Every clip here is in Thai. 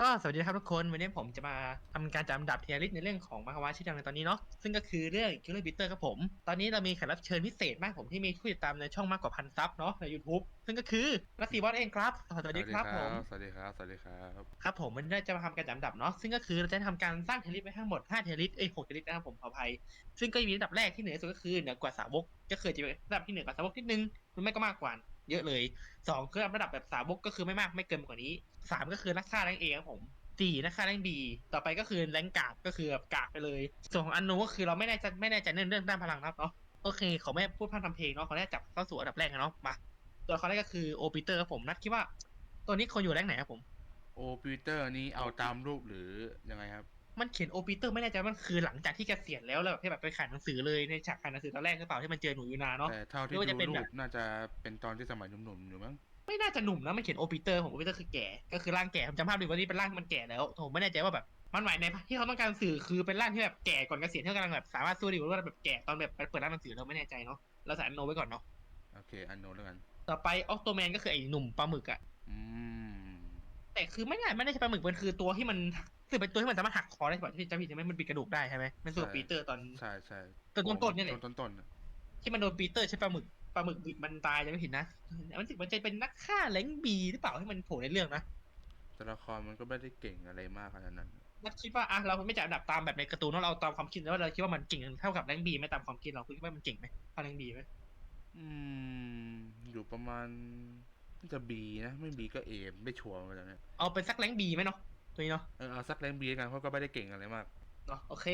ก็สวัสดีครับทุกคนวันนี้ผมจะมาทำการจัดอันดับเทียร์ลิสต์ในเรื่องของมหาวาชื่อดังในตอนนี้เนาะซึ่งก็คือเรื่อง Killer Peter ครับผม ตอนนี้เรามีแขกรับเชิญพิเศษมากผมที่มีผู้ติดตามในช่องมากกว่าพันซับเนาะใน YouTube ซึ่งก็คือรัสซีบอสเองครับสวัสดีครับผมสวัสดีครับสวัสดีครับครับผมวันนี้เราจะมาทำการจัดอันดับเนาะซึ่งก็คือเราจะทำการสร้างเทยร์ลิสต์ไว้ทั้งหมด5เทยร์ลิสต์เอ้ย6เทยร์ลิสต์นะครับผมขออภัยซึ่งก็จะมีระดับแรกที่เหนือสุดก็คือเหนือกว่าสาวกก็คือจะเป็นระดับที่เหนือกว่าสาวกนิดนึงมันไม่ก็มากกว่าเยอะเลยสองคือระดับแบบสาวกก็คือไม่มากไม่เกินกว่านี้ สามก็คือนักฆ่าแรงเอครับผมสี่นักฆ่าแรงบีต่อไปก็คือแรงกากก็คือแบบกากไปเลย ส่วนของอันโนก็คือเราไม่แน่ใจไม่แน่ใจเรื่องเรื่องด้านพลังนะครับเนาะโอเคขอไม่พูดพร่ำทำเพลงเนาะขอแรกจับเข้าสู่อันดับแรกกันเนาะมาตัวเขาแรกก็คือโอปีเตอร์ครับผมนัดคิดว่า ตัวนี้คนอยู่แรงไหนครับผมโอปิวเตอร์นี้เอาตามรูปหรือยังไงครับมันเขียนโอปีเตอร์ไม่แน่ใจว่ามันคือหลังจากที่เกษียณแล้วแล้วแบบที่แบบไปขายหนังสือเลยในฉากขายหนังสือตอนแรกหรือเปล่าที่มันเจอหนูยูนาเนาะแต่เท่าที่ไม่ว่าจะดูเป็นรูแบปบน่าจะเป็นตอนที่สมัยหนุ่มๆอยู่มั้ง ไม่น่าจะหนุ่มนะมันเขียนโอปีเตอร์ผมโอปีเตอร์คือแก่ก็คือร่างแก่ผมจำภาพดูว่านี่เป็นร่างมันแก่แล้วผมไม่แน่ใจว่าแบบมันหมายในที่เขาต้องการสื่อคือเป็นร่างที่แบบแก่ก่อนเกษียณที่เขากำลังแบบสามารถสู้ได้หรือว่าแบบแก่ตอนแบบเปิดร้านหนังสือเราไม่แน่ใจเนาะเราใส่อันโนไว้ก่อนเนาะโอเคอันโนแล้วกันต่อไปออกโตแมนก็คือไอ้หนุ่มปลาหมึกอะอืมแต่คือไม่ได้ไม่ได้ใช่ปลาหมึกมันคือตัวที่มันคือเป็นตัวที่มันสามารถหักคอได้ใช่ปะที่จำผิดใช่ไหมมันปิดกระดูกได้ใช่ไหมมันสู้กับปีเตอร์ตอนใช่ใช่ต้นๆเนี่ยแหละต้นต้นๆน่ะที่มันโดนปีเตอร์ใช้ปลาหมึก ปลาหมึกบิดมันตายจะไม่ผิดนะมันรู้สึกมันจะเป็นนักฆ่าแหลงบีหรือเปล่าที่มันโผล่ในเรื่องนะตัวละครมันก็ไม่ได้เก่งอะไรมากขนาดนั้นนักคิดว่าอะเราไม่จัดอันดับตามแบบในการ์ตูนเราเอาตามความคิดแล้วาเราคิดว่ามันเก่งเท่ากับแรงบีไหมตามความคิดเราคิดว่ามันเก่งไหมเท่าแรงบีไหมอืม อยู่ประมาณน่าจะบีนะไม่บีก็เอไม่ชัวร์เหมือนกันนะเอาเป็นสักแรงบีไหมเนาะตัวนี้เนาะเออเอาสักแรงบีกันเพราะก็ไม่ได้เก่งอะไรมากเนาะโอเค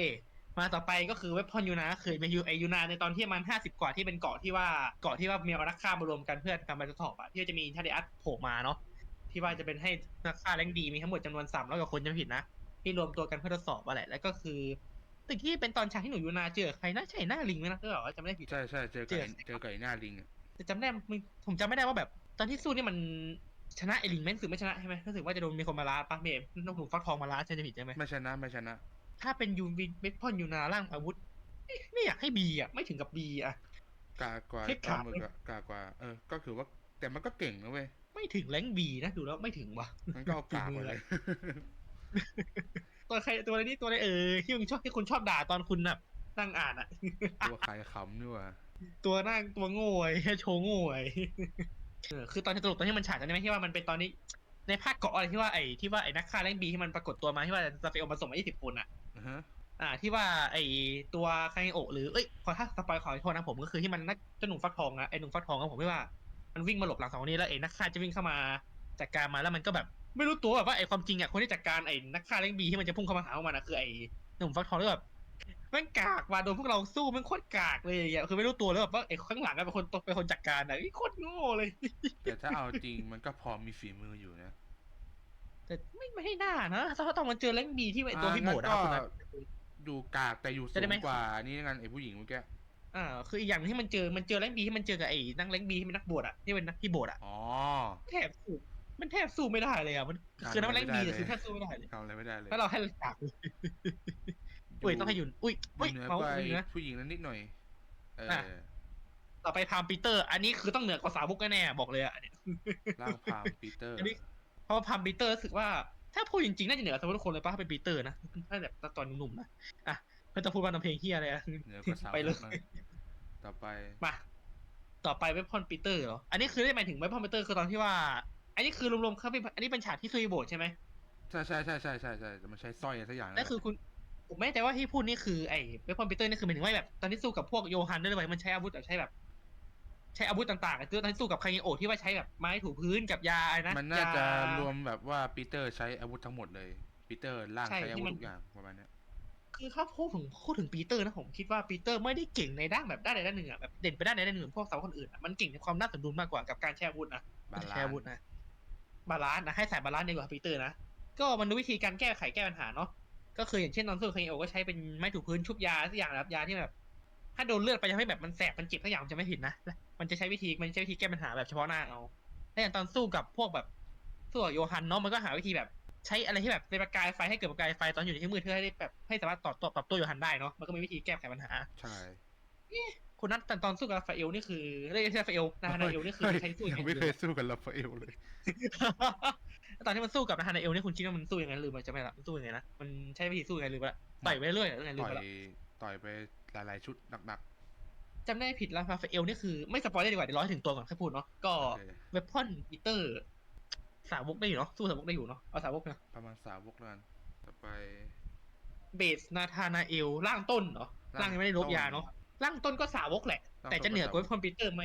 มาต่อไปก็คือเว็บพอนยูนาก็คือเมยูไอยูนาในตอนที่มันห้าสิบกว่าที่เป็นเกาะที่ว่าเกาะที่ว่ามีเอานักฆ่ามารวมกันเพื่อทำไปทดสอบอะที่จะมีอินทาเดอัสโผล่มาเนาะที่ว่าจะเป็นให้นักฆ่าแรงดีมีทั้งหมดจำนวนสามร้อยกว่าคนจะไม่ผิดนะที่รวมตัวกันเพื่อทดสอบอะแหละแล้วก็คือตึกที่เป็นตอนฉากที่หนูยูนาเจอใครน่าใช่หน้าลิงไหมนะเออจำไม่ได้ผิดใช่ใช่เจอเจไก่อเจอไก่หน้าลิงอะแต่จำได้มึงผมจำไม่ได้ว่าแบบ ตอนที่สู้นี่มันชนะไอ้ลิงแม่งรู้สึกไม่ชนะใช่ไหมรู้สึกว่าจะโดนมีคนมาล้าปะเมมน้องหนูฟักทองมาล้าใช่ไหมผิดใช่ไหมไม่ชนะไม่ชนะ ถ้าเป็นยูวิเมพอนยูนาร่างอาวุธเอ๊ะไม่อยากให้บีอะ ไม่ถึงกับบีอะ กากว่าเทคปลาขาดหมึกอะกากว่า เออ ก็คือว่า แต่มันก็เก่งนะเว้ย ไม่ถึงแรงบีนะดูแล้วไม่ถึงว่ะ มันก็เอากากไปเลย ตัวใครตัวอะไรนี่ตัวอะไรเออที่มึงชอบที่คุณชอบด่าตอนคุณน่ะนั่งอ่านอะ ตัวขายขำนี่ว่ะตัวนั่งตัวโง่ไอ้แค่โชว์โง่ไอ้เออคือตอนที่ตลกตอนที่มันฉากจำได้ไหมที่ว่ามันเป็นตอนนี้ ในภาคเกาะอะไรที่ว่าไอ้ที่ว่าไอ้นักฆ่าแรงบีที่มันปรากฏตัวมาที่ว่าซาเฟลมาส่งมายี่สิบคนอะ อือฮะอ่า ที่ว่าไอ้ตัวคางโอะหรือเอ้ยขอถ้าสปอยขอโทษนะผมก็คือที่มันนักเจ้าหนุ่มฟักทองนะไอ้หนุ่มฟักทองก็ผมไม่ว่ามันวิ่งมาหลบหลังสองคนนี้แล้วไอ้นักฆ่าจะวิ่งเข้ามาจัดการมาแล้วมันก็แบบ ไม่รู้ตัวแบบว่าไอ้ความจริงอะคนที่จัดการไอ้นักฆ่าเล้งบีที่มันจะพุ่งเข้ามาหาพวกมันอะคือไอ้หนุ่มฟักทองแล้วแบบแม่งกากว่ะโดนพวกเราสู้แม่งโคตรกากเลยอย่างเงี้ยคือไม่รู้ตัวแล้วแบบว่าไอ้ข้างหลังอะเป็นคนเป็นคนจัดการอะไอ้โคตรโง่เลย แต่ถ้าเอาจริงมันก็พอมีฝีมืออยู่นะ แต่ไม่ไม่ให้หน้านะถ้าต้องมันเจอเล้งบีที่ไอ้ตัวที่โบดอ่าอะงั้คนนนั้นก็ดูกากแต่อยู่สูจะได้งไหมกว่านี่งั้นไอ้ผู้หญิงเมื่อกี้อ่าคืออีกอย่างที่มันเจอมันเจอแรงบีที่มันเจอกับไอ้นักแรงบีที่เป็นนักบวชอะที่เป็นนักที่โบสถ์อะอ๋อแทบสู้มันแทบสู้ไม่ได้เลยอะมันครับคือนักแรงบีไม่ได้เลยคือแทบสู้ไม่ได้เลยทำอะไรไม่ได้เลยถ้าเราให้ฉากเลยอุ้ยต้องให้หยุนอุ้ยออุ้ยยู่เหนือเมาส์กว่าอุ้ยนะผู้หญิงนั้นนิดหน่อยเออน่ะต่อไปพามปีเตอร์ อันนี้คือต้องเหนือกว่าสาวบุกแน่ๆบอกเลยอะอันเนี้ยร่างพรามปีเตอร์อันนี้ เพราะว่าพามปีเตอร์รู้สึกว่า ถ้าพูดจริงๆน่าจะเหนือกว่าสาวทุกคนเลยป่ะถ้าเป็นปีเตอร์นะถ้าแบบตอนหนุ่มๆนะอะไม่ต้องพูดว่าน้ำเพลงเฮียอะไรอะเหนือกว่าสาวไปเลยนะต่อไปมาต่อไปเวบพอนปีเตอร์เหรออันนี้คือได้หมายถึงเวบพอนปีเตอร์คือตอนที่ว่า อันนี้คือรวมๆครับอันนี้เป็นฉากที่ซุยโบสถ์ใช่ไหมใช่ใช่ใช่ใช่ใช่ใช่แต่มันใช้สร้อยอะไรสักอย่างนั่นคือคุณผมไม่แน่ใจว่าที่พูดนี่คือไอ้เวพอนปีเตอร์นี่คือหมายถึงว่าแบบตอนที่สู้กับพวกโยฮันด้วยหรือเปล่ามันใช้อาวุธแบบใช้แบบ ใช้อาวุธต่างๆอะตอนที่สู้กับคางโอะที่ว่าใช้แบบไม้ถูพื้นกับยาอะไรนะมันน่าจะยรวมแบบว่าปีเตอร์ใช้อาวุธทั้งหมดเลย ปีเตอร์ร่างใช่ใช้อาที่วุธมันทุกอย่างประมาณเนี้ยคือถ้าพูดถึงพูดถึงปีเตอร์นะผมคิดว่าปีเตอร์ไม่ได้เก่งในด้านแบบด้านใดด้านหนึ่งอะแบบเด่นไปด้านใดด้านหนึ่งเหมือนพวกสาวคนอื่นอะมันเก่งในความน่าสมดุลมากกว่ากับการใช้อาวุธนะบาลาใช้อาวุธนะบาลานซ์นะให้ใส่บาลานซ์ดีกว่าปีเตอร์นะก็มันรู้วิธีการแก้ไขแก้ปัญหาเนาะก็คืออย่างเช่นตอนสู้คางโอะก็ใช้เป็นไม้ถูพื้นชุบยาสักอย่างนะครับยาที่แบบ ถ้าโดนเลือดไปจะให้แบบมันแสบมันเจ็บสักอย่างผมจะไม่ผิดนะ มันจะใช้วิธีมันจะใช้วิธีแก้ปัญหาแบบเฉพาะหน้าเอาและอย่างตอนสู้กับพวกแบบสู้กับโยฮันเนาะมันก็หาวิธีแบบ ใช้อะไรที่แบบเป็นประกายไฟให้เกิดประกายไฟตอนอยู่ในที่มืดเพื่อให้ได้แบบให้สามารถต่อตัวปรับตัวโยฮันได้เนาะมันก็มีวิธีแก้ไขปัญหาใช่คุณนัทตอนสู้กับราฟาเอลนี่คือเรียกใช่ราฟาเอลนาฮานาเอลนี่คือใช้สู้ยังไม่เคยสู้กับลาฟาเอลเลยรตอนที่มันสู้กับนาธานเอลเนี่ยคุณคิดว่ามันสู้ยังไงลืมไปจะไม่ละมันสู้ยังไงนะมันใช้วิธีสู้ยังไงลืมไปละต่อยไปเรื่อยๆหรือไงลืมต่อยไปละต่อยไป หลายๆ ชุดหนักจำได้ผิดแล้วราฟาเอลนี่คือไม่สปอยได้ดีกว่าเดี๋ยวรอให้ถึงตัวก่อนค่อยพูดเนาะก็ๆโอเคเวพอนอีเตอร์สาวกได้อยู่เนาะสู้สาวกได้อยู่เนาะเอาสาวกนะประมาณสามวกแล้วกันต่อไป เบสนาธานาเอลร่างต้นเนาะร่างยังไม่ได้ลบยาเนาะร่างต้นก็สาวกแหละแต่จะเหนือกว่าเวพอนปีเตอร์ไหม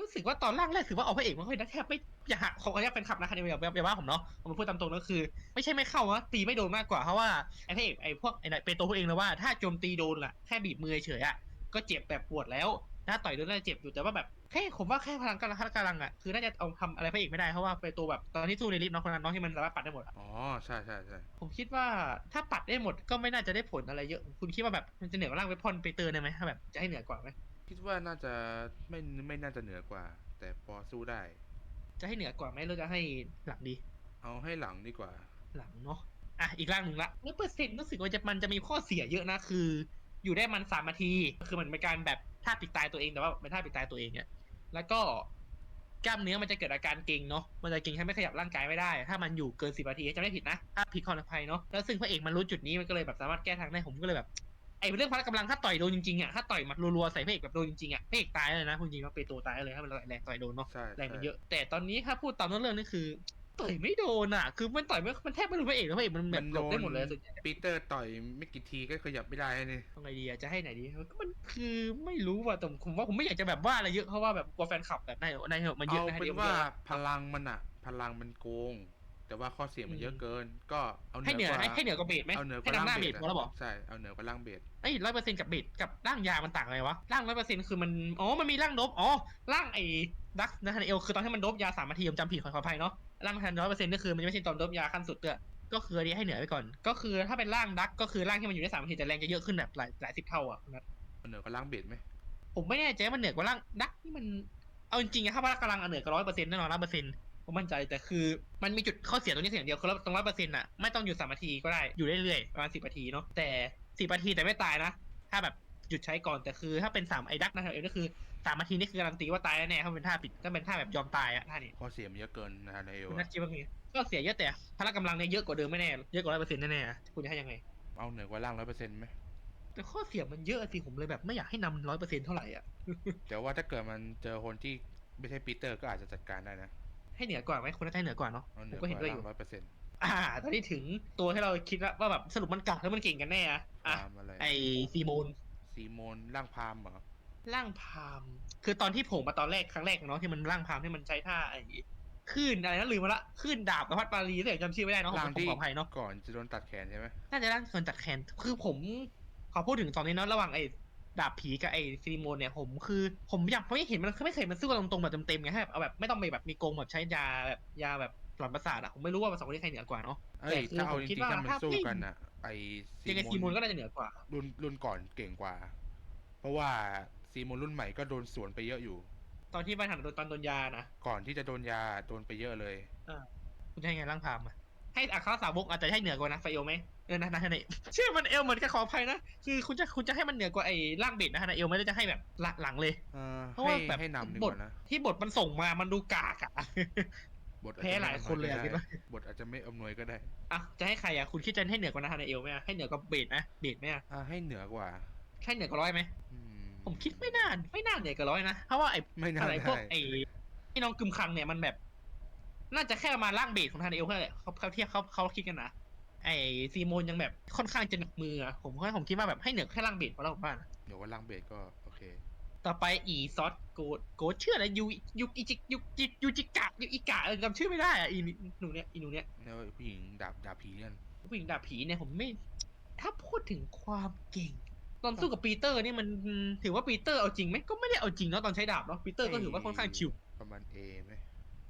รู้สึกว่าตอนร่างแรกถือว่าเอาพระเอกมาค่อยนะแทบไม่อย่าหาของอยากเป็นขับนะคันเดียวอย่าอย่าว่าผมเนาะผมพูดตามตรงก็คือ ไม่ใช่ไม่เข้าวะตีไม่โดนมากกว่าเพราะว่าไอ้พระเอกไอ้พวกไอ้เปโตรพูดเองเลยว่าถ้าโจมตีโดนล่ะแค่บีบมือเฉยๆอะก็เจ็บแบบปวดแล้วถ้าต่อยโดนน่าจะเจ็บอยู่แต่ว่าแบบแค่ผมว่าแค่พลังกำลังกำลังอะคือน่าจะเอาทำอะไรพระเอกไม่ได้เพราะว่าเปโตรแบบตอนที่สู้ในลิฟต์เนาะคนนั้นเนาะที่มันสามารถปัดได้หมดอะอ๋อใช่ใช่ใช่ผมคิดว่าถ้าปัดได้หมดก็ไม่น่าจะได้ผลอะไรเยอะ คุณคิดว่าแบบมันจะเหนือกว่าร่างเวพอนเปเตอร์ได้ไหมถ้าแบบจะให้เหนือกว่าไหม คิดว่าน่าจะไม่ไม่น่าจะเหนือกว่า แต่พอสู้ได้ จะให้เหนือกว่าไหมหรือจะให้หลังดี เอาให้หลังดีกว่า หลังเนาะอะอีกร่างหนึ่งละเมื่อเปอร์เซ็นต์รู้สึกว่าจะมันจะมีข้อเสียเยอะนะคือ อยู่ได้มันสามนาที คือมันเป็นการแบบท่าปิดตายตัวเองแต่ว่าเป็นท่าปิดตายตัวเองเนี่ยแล้วก็กล้ามเนื้อมันจะเกิดอาการเกร็งเนาะ มันจะเกร็งแค่ไม่ขยับร่างกายไม่ได้ ถ้ามันอยู่เกินสิบนาทีจะไม่ผิดนะ ถ้าผิดขออภัยเนาะ แล้วซึ่งพระเอกมันรู้จุดนี้มันก็เลยแบบสามารถแก้ทางได้ ผมก็เลยแบบไอ้เรื่องพละกำลังถ้าต่อยโดนจริงๆอะถ้าต่อยหมัดรัวๆใส่พระเอกแบบโดนจริงๆอะพระเอกตายเลยนะคุณจริงๆว่าเปโตรตายเลยถ้ามันแรงต่อยโดนเนาะใช่แรงมันใช่เยอะแต่ตอนนี้ถ้าพูดตามเรื่องนี่คือต่อยไม่โดนอะ คือมันต่อยไม่มันแทบไม่รู้พระเอกแล้วพระเอกมันแบบหลบได้หมดเลยส่วนใหญ่ปีเตอร์ต่อยไม่กี่ทีก็ขยับไม่ได้นี่ทำไงดีอะจะให้ไหนดีก็มันคือไม่รู้ว่ะแต่ผมว่าผมไม่อยากจะแบบว่าอะไรเยอะเพราะว่าแบบกลัวแฟนคลับแบบในในเหอะมันเยอะเอานะเป็นดี๋ยว่าดี๋ยพลังมันอะพลังมันโกง แต่ว่าข้อเสียมันเยอะเกิน ก็เอาเหให้เหนืนืออกว่าให้ให้เหนือกว่าเบสไหมเอาเหนือกให้ว่าล่างนำหน้าเบเบสสพอแล้วบอกใช่เอาเหนือกว่าล่างเบสไอ้ร้อยเปอร์เซ็นต์กับเบสกับร่างยามันต่างไงวะร่างร้อยเปอร์เซ็นต์คือมันอ๋อมันมีร่างโดบอ๋อร่างไอ้ดักนะฮันเอลคือตอนที่มันโดบยาสามนาทีผมจำผิดขอขออภัยเนาะร่างทันร้อยเปอร์เซ็นต์ก็คือมันไม่ใช่ตอนโดบยาขั้นสุดเตอะก็คืออันนี้ให้เหนือไปก่อน ก็คือถ้าเป็นร่างดักก็คือร่างที่มันอยู่ได้สามนาทีแต่แรงจะเยอะขึ้นแบบหลายหลายสิบเท่าอะนะเอาเหนือกว่าล่างเบสไหมผมไม่แน่ใจว่ามันเหนือกว่าร่างดักนี่มันเอาจริงๆอะถ้าว่าร่างกำลังอะเหนือกว่าร้อยเปอร์เซ็นต์แน่นอนร้อยเปอร์เซ็นต์ ผมมั่นใจแต่คือมันมีจุดข้อเสียตรงนี้เสียอย่างเดียวคือตรงร้อยเปอร์เซ็นต์อะไม่ต้องอยู่สามนาทีก็ได้อยู่เรื่อยๆประมาณสิบนาทีเนาะแต่สิบนาทีแต่ไม่ตายนะ ถ้าแบบหยุดใช้ก่อนแต่คือ ถ้าเป็นสามไอ้ดักนะครับเอลก็คือสามนาทีนี่คือการันตีว่าตายแน่ๆถ้ามันเป็นท่าปิดถ้าเป็นท่าแบบยอมตายอะท่านี้ข้อเสียมันเยอะเกินนะฮะในเอวคุณนัอะทคิดว่าไงก็เสียเยอะแต่พละกำลังเนี่ยเยอะกว่าเดิมไม่แน่เยอะกว่าร้อยเปอร์เซ็นต์แน่ๆอะคุณจะให้ยังไง เอาเหนือกว่าล่างร้อยเปอร์เซ็นต์ไหมแต่ข้อเสียมันเยอะสิผมเลยแบบไม่อยากให้นำร้อยเปอร์เซ็นต์เท่าไหร่อะแต่ว่าถ้าเกิดมันเจอคนที่ไม่ใช่ปีเตอร์ก็อาจจะจัดการได้นะ ให้เหนือกว่าไหมคุณน่าจะให้เหนือกว่าเนาะเอาเหผนืมอกก็เห็นว่าด้วยอล่างยู่ร้อยเปอร์เซ็นต์อ่า ตอนนี้ถึงตัวที่เราคิดแล้วว่าแบบสรุปมันกักแล้วมันเก่งกันแน่อะอะพามอะไรไอซีโมนซีโมนล่างพามเหรอร่างพาม คือตอนที่โผล่มาตอนแรกครั้งแรกเนาะที่มันร่างพามที่มันใช้ท่าไอ้คลื่นอะไรนะลืมมาละคลื่นดาบกับพัดปารีแต่จำชื่อไม่ได้เนาะผมล่างผมที่ขออภัยเนาะก่อนจะโดนตัดแขนใช่ไหมน่าจะร่างเกินตัดแขนคือผมขอพูดถึงตอนนี้เนาะระหว่างไอ้ ดาบผีกับไอ้ซีโมนเนี่ยผมคือ ผมอยากไม่เห็นมันไม่เคยมันสู้กันตรงๆแบบเต็มๆไงให้แบบเอาแบบไม่ต้องไปแบบมีกรงแบบใช้ยาแบบยาแบบหลอนประสาทอะผมไม่รู้ว่าสองคนนี้ใครเหนือกว่าเนาะเอ้ยแต่คือถ้าเอาผมจคิดริงๆว่าถ้ามันถ้าสู้ไม่กันอะไอยังไงซีโมนก็น่าจะเหนือกว่า รุ่นรุ่นก่อนเก่งกว่า เพราะว่าซีโมนรุ่นใหม่ก็โดนสวนไปเยอะอยู่ ตอนที่บ้านหันโดนตอนโดนยานะก่อนที่จะโดนยาโดนไปเยอะเลยคุณจะให้ไงร่างพามอะให้อาคาสาวกอาจจะให้เหนือกว่านะไฟเอลไหม เออนะนะนะชื่อมันเอลเหมือนกันขออภัยนะคือคุณจะคุณจะให้มันเหนือกว่าไอ้ร่างเบ็ดนะนะเอลไม่ได้จะให้แบบหลังหลังเลยเออเพราะให้ว่าแบบให้นำดีบกทว่านะที่บทมันส่งมามันดูกากอะบทอจแพ้จะหลายคนเลยอะไม่คิดว่าบทอาจจะไม่อำนวยก็ได้อะจะให้ใครอะคุณคิดจะให้เหนือกว่านาธานาเอลไหมอะให้เหนือกว่าเบดไหมเบดไหมอะอ่าให้เหนือกว่าให้เหนือกว่าร้อยไหมอืผมคิดไม่น่าไม่น่าเหนือกว่าร้อยนะเพราะว่าไอ้ไม่น่าอะไรพวกได้ไอ้ไอ้น้องกึมคังเนี่ยมันแบบ น่าจะแค่ประมาณร่างเบดของทานาเอลแค่นั้นแหละเขาเขาเทียบเขาเขาคิดกันนะ ไอ้ซีโมนยังแบบค่อนข้างจะหนักมืออะผมว่าผมคิดว่าแบบให้เหนือกแค่ร่างเบดพอแล้วผมว่านะเดี๋ยวว่าล่างเบสก็โอเค ต่อไปอีซอสโกดโกดชื่ออะไรยูยูอิจิยูจิยูจิกะยูอิกะเออจำชื่อไม่ได้อะอีหนูเนี่ยอีหนูเนี่ยแล้วผู้หญิงดาบดาบผีกันผู้หญิงดาบผีเนี่ยผมไม่ ถ้าพูดถึงความเก่ง ตอนสู้กับปีเตอร์นี่มันถือว่าปีเตอร์เอาจริงไหมก็ไม่ได้เอาจริงเนาะตอนใช้ดาบเนาะปีเตอร์ก็ถือว่าค่อนข้างชิวประมาณเอไหม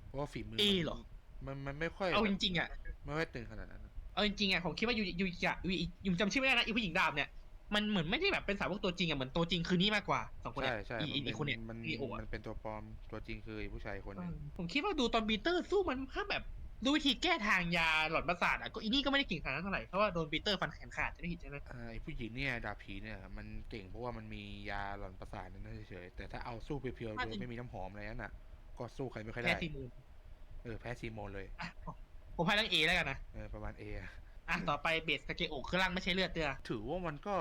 เพราะว่าฝีมือ A มันเหรอมันมันไม่ค่อยเอาจริงๆอะไม่ค่อยตึงขนาดนั้น เอาจริงๆอะผมคิดว่ายูยูจะยูยูจำชื่อไม่ได้นะอีผู้หญิงดาบเนี่ยมันเหมือนไม่ได้แบบเป็นสาวกตัวจริงอะเหมือนตัวจริงคือนี่มากกว่าสองคนใช่เนี่ยใช่อีอีมัอีคนเนี่ยมันอีโออะมันเป็นตัวปลอมตัวจริงคือไอ้ผู้ชายคนนึงผมคิดว่าดูตอนปีเตอร์สู้มันถ้าแบบดูวิธีแก้ทางยาหลอดประสาทอะก็อีนี่ก็ไม่ได้เก่งขนาดนั้นเท่าไหร่เพราะว่าโดนปีเตอร์ฟันแขนขาดจะได้ผิดใช่ไหมอ่าไอ้ผู้หญิงเนี่ยดาบผีเนี่ยมันเก่งเพราะว่ามันมียาหลอนประสาทนั่นเฉยๆแต่ถ้าเอาสู้เพียวๆโดยไม่มีน้ำหอมอะไรนั่นน่ะ ก็สู้ใครไม่ค่อยแพ้ได้ซีมูนเออแพ้ซีโมนเลย อะ ผมให้ร่างเอแล้วกันนะเออประมาณเออะต่อไปเบสกาเกโอะคือร่างไม่ใช่เลือดเตือ ถือว่ามันก็